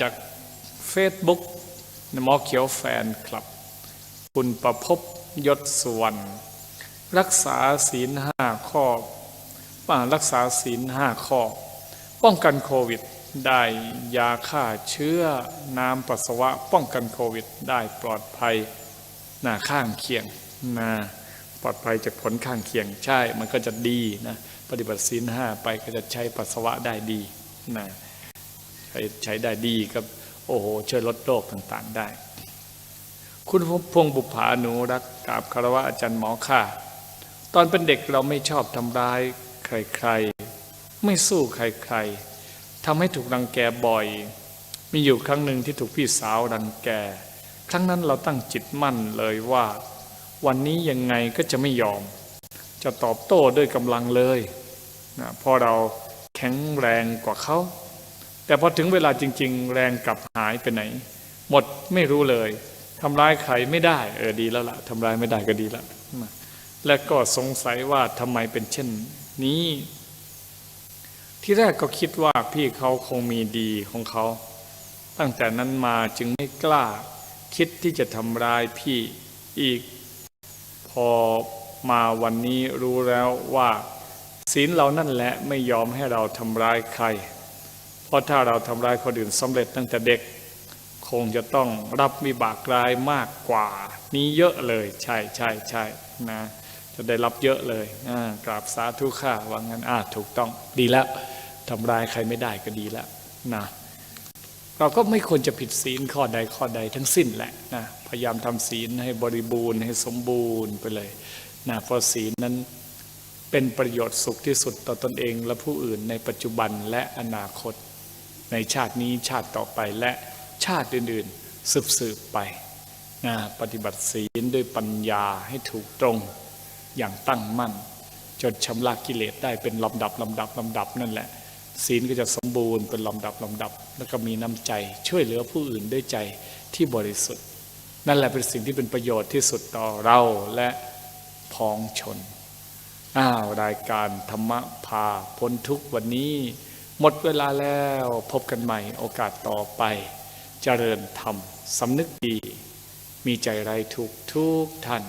จาก Facebook หมอเขียวแฟนคลับ คุณประพบยศสุวรรณรักษาศีลห้าข้ออ่ารักษาศีลห้าข้อ ป้องกันโควิด ได้ยาฆ่าเชื้อน้ำปัสสาวะ ป้องกันโควิด ได้ปลอดภัยหน้าข้างเคียงนะปลอดภัยจากผลข้างเคียงใช่ มันก็จะดีนะ ปฏิบัติศีลห้าไปก็จะใช้ปัสสาวะได้ดีนะ ใช้ใช้ได้ดีครับโอ้โหช่วยลดโรคต่างๆได้ คุณพวงบุภาหนูรักกราบคารวะอาจารย์หมอค่ะ ตอนเป็นเด็กเราไม่ชอบทำร้ายใครๆ ไม่สู้ใครๆทำให้ถูกรังแกบ่อย มีอยู่ครั้งหนึ่งที่ถูกพี่สาวรังแก ครั้งนั้นเราตั้งจิตมั่นเลยว่า วันนี้ยังไงก็จะไม่ยอม จะตอบโต้ด้วยกำลังเลยนะพราะเราแข็งแรงกว่าเขา แต่พอถึงเวลาจริง ๆ แรงกลับหายไปไหน หมดไม่รู้เลยทำร้ายใครไม่ได้ เออดีแล้วละทำร้ายไม่ได้ก็ดีละและก็สงสัยว่าทำไมเป็นเช่น นี้ ที่แรกก็คิดว่าพี่เขาคงมีดีของเขา ตั้งแต่นั้นมาจึงไม่กล้า คิดที่จะทำร้ายพี่อีก พอมาวันนี้รู้แล้วว่า ศีลเรานั่นแหละไม่ยอมให้เราทำร้ายใคร เพราะถ้าเราทำร้ายคนอื่นสำเร็จตั้งแต่เด็ก คงจะต้องรับวิบากรายมากกว่า นี้เยอะเลย ใช่ใช่ใช่นะจะได้รับเยอะเลยอ่ากราบสาธุค่าว่างั้นอ่าถูกต้องดีแล้วทำร้ายใครไม่ได้ก็ดีแล้วนะเราก็ไม่ควรจะผิดศีลข้อใดข้อใดทั้งสิ้นแหละนะพยายามทำศีลให้บริบูรณ์ให้สมบูรณ์ไปเลยนะเพราะศีลนั้นเป็นประโยชน์สุขที่สุดต่อตอนเองและผู้อื่นในปัจจุบันและอนาคต ในชาตินี้ชาติต่อไปและชาติอื่นๆสืบสืบไปนะปฏิบัติศีลด้วยปัญญาให้ถูกตรงอย่างตั้งมั่น จนชำระกิเลสได้เป็นลำดับลำดับลำดับนั่นแหละ ศีลก็จะสมบูรณ์เป็นลำดับลำดับ แล้วก็มีน้ำใจช่วยเหลือผู้อื่นด้วยใจที่บริสุทธิ์ นั่นแหละเป็นสิ่งที่เป็นประโยชน์ที่สุดต่อเราและพ้องชนอ้าวรายการธรรมะพาพ้นทุกวันนี้ หมดเวลาแล้วพบกันใหม่โอกาสต่อไป เจริญธรรมสำนึกดี มีใจไรทุกทุกท่าน